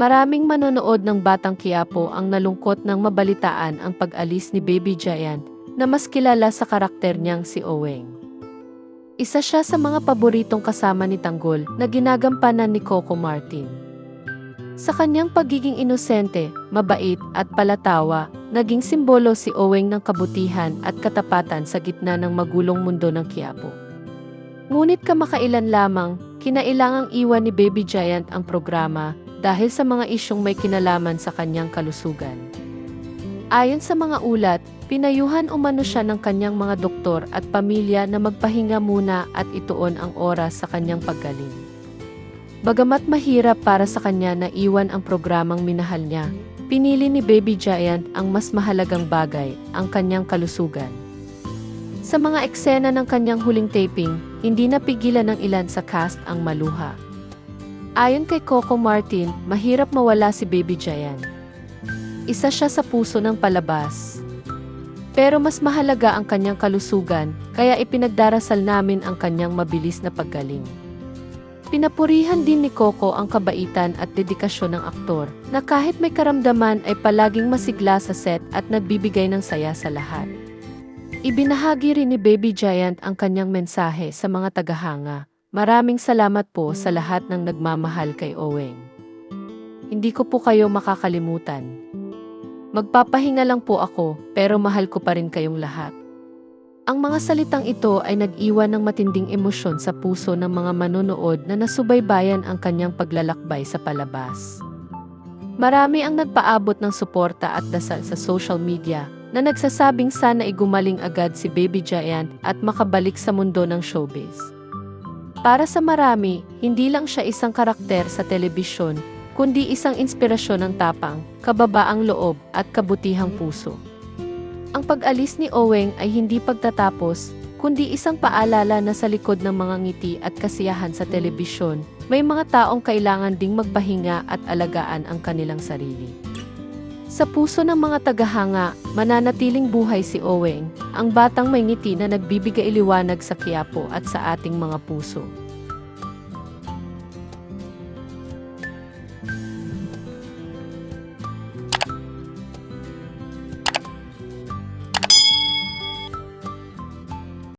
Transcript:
Maraming manonood ng Batang Quiapo ang nalungkot nang mabalitaan ang pag-alis ni Baby Giant na mas kilala sa karakter niyang si Oweng. Isa siya sa mga paboritong kasama ni Tanggol na ginagampanan ni Coco Martin. Sa kanyang pagiging inosente, mabait at palatawa, naging simbolo si Oweng ng kabutihan at katapatan sa gitna ng magulong mundo ng Quiapo. Ngunit kamakailan lamang, kinailangang iwan ni Baby Giant ang programa dahil sa mga isyong may kinalaman sa kanyang kalusugan. Ayon sa mga ulat, pinayuhan umano siya ng kanyang mga doktor at pamilya na magpahinga muna at ituon ang oras sa kanyang paggaling. Bagamat mahirap para sa kanya na iwan ang programang minahal niya, pinili ni Baby Giant ang mas mahalagang bagay, ang kanyang kalusugan. Sa mga eksena ng kanyang huling taping, hindi napigilan ng ilan sa cast ang maluha. Ayon kay Coco Martin, mahirap mawala si Baby Giant. Isa siya sa puso ng palabas. Pero mas mahalaga ang kanyang kalusugan, kaya ipinagdarasal namin ang kanyang mabilis na paggaling. Pinapurihan din ni Coco ang kabaitan at dedikasyon ng aktor, na kahit may karamdaman ay palaging masigla sa set at nagbibigay ng saya sa lahat. Ibinahagi rin ni Baby Giant ang kanyang mensahe sa mga tagahanga. Maraming salamat po sa lahat ng nagmamahal kay Oweng. Hindi ko po kayo makakalimutan. Magpapahinga lang po ako, pero mahal ko pa rin kayong lahat. Ang mga salitang ito ay nag-iwan ng matinding emosyon sa puso ng mga manonood na nasubaybayan ang kanyang paglalakbay sa palabas. Marami ang nagpaabot ng suporta at dasal sa social media na nagsasabing sana igumaling agad si Baby Giant at makabalik sa mundo ng showbiz. Para sa marami, hindi lang siya isang karakter sa telebisyon, kundi isang inspirasyon ng tapang, kababaang loob at kabutihang puso. Ang pag-alis ni Oweng ay hindi pagtatapos, kundi isang paalala na sa likod ng mga ngiti at kasiyahan sa telebisyon, may mga taong kailangan ding magpahinga at alagaan ang kanilang sarili. Sa puso ng mga tagahanga, mananatiling buhay si Oweng, ang batang may ngiti na nagbibigay liwanag sa Quiapo at sa ating mga puso.